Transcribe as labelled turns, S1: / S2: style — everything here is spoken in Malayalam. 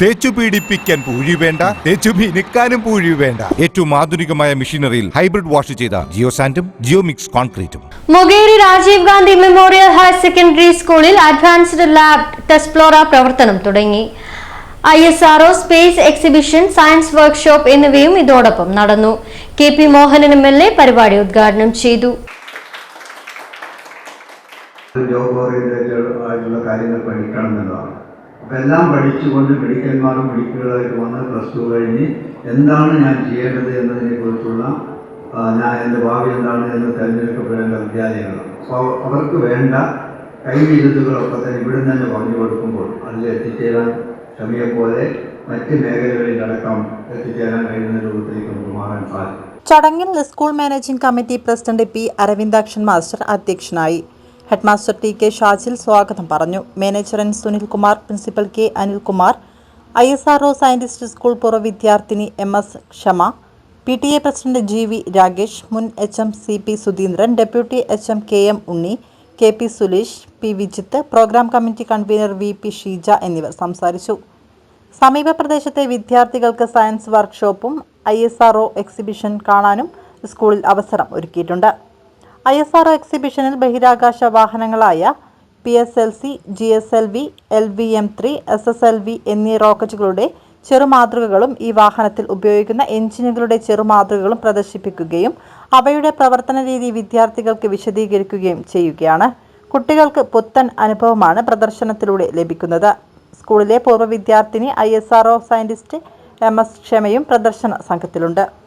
S1: തേച്ചു പീഡിപ്പിക്കാൻ പൂഴി വേണ്ട തേച്ചു മിനുക്കാനും പൂഴി വേണ്ട. ഏറ്റവും ആധുനികമായ മെഷീനറിയിൽ ഹൈബ്രിഡ് വാഷ് ചെയ്ത ജിയോ സാൻഡും geo mix കോൺക്രീറ്റും.
S2: Mugeri Rajiv Gandhi memorial higher secondary സ്കൂളിൽ അഡ്വാൻസ്ഡ് ലാബ് ടെസ്പ്ലോറ പ്രവർത്തനം തുടങ്ങി. I S R O space exhibition science workshop എന്നിവയും ഇതോടൊപ്പം നടന്നു. K P Mohanan M L A പരിപാടി ഉദ്ഘാടനം ചെയ്തു.
S3: ജോബ് ആയിട്ടുള്ള കാര്യങ്ങൾ പഠിക്കണം എന്നുള്ളതാണ്. എല്ലാം പഠിച്ചുകൊണ്ട് മെഡിക്കൽമാരും മെഡിക്കലുകളായിട്ട് വന്ന് പ്ലസ് ടു കഴിഞ്ഞ് എന്താണ് ഞാൻ ചെയ്യേണ്ടത് എന്നതിനെക്കുറിച്ചുള്ള ഞാൻ എന്റെ ഭാവി എന്താണ് എന്ന് തിരഞ്ഞെടുക്കപ്പെടേണ്ട വിദ്യാലയങ്ങളാണ്. അപ്പോൾ അവർക്ക് വേണ്ട കൈവിരുത്തുകളൊക്കെ തന്നെ ഇവിടെ തന്നെ പറഞ്ഞു കൊടുക്കുമ്പോൾ അതിൽ എത്തിച്ചേരാൻ ക്ഷമയെപ്പോലെ മറ്റ് മേഖലകളിലടക്കം എത്തിച്ചേരാൻ കഴിയുന്ന രൂപത്തിലേക്ക് നമുക്ക് മാറാൻ സാധിക്കും.
S4: ചടങ്ങിൽ school managing committee president P Aravindakshan master അധ്യക്ഷനായി. ഹെഡ്മാസ്റ്റർ ടി കെ ഷാജിൽ സ്വാഗതം പറഞ്ഞു. Manager N Sunilkumar principal K Anilkumar I S R scientist school പൂർവ വിദ്യാർത്ഥിനി M S Kshama P T A president G V Rakesh മുൻ H M C P Sudheendran deputy H M K M Unni K P Suleesh P Vijith programme committee convener V P Sheeja എന്നിവർ സംസാരിച്ചു. സമീപ പ്രദേശത്തെ വിദ്യാർത്ഥികൾക്ക് സയൻസ് വർക്ക്ഷോപ്പും ഐ എസ് ആർ എക്സിബിഷൻ കാണാനും സ്കൂളിൽ അവസരം ഒരുക്കിയിട്ടുണ്ട്. ഐ എസ് ആർ എക്സിബിഷനിൽ ബഹിരാകാശ വാഹനങ്ങളായ P S L C G S L V L V M three S S L V എന്നീ റോക്കറ്റുകളുടെ ചെറുമാതൃകകളും ഈ വാഹനത്തിൽ ഉപയോഗിക്കുന്ന എഞ്ചിനുകളുടെ ചെറുമാതൃകകളും പ്രദർശിപ്പിക്കുകയും അവയുടെ പ്രവർത്തന രീതി വിദ്യാർത്ഥികൾക്ക് വിശദീകരിക്കുകയും ചെയ്യുകയാണ്. കുട്ടികൾക്ക് പുത്തൻ അനുഭവമാണ് പ്രദർശനത്തിലൂടെ ലഭിക്കുന്നത്. സ്കൂളിലെ പൂർവ വിദ്യാർത്ഥിനി I S R O scientist M S ക്ഷമയും പ്രദർശന സംഘത്തിലുണ്ട്.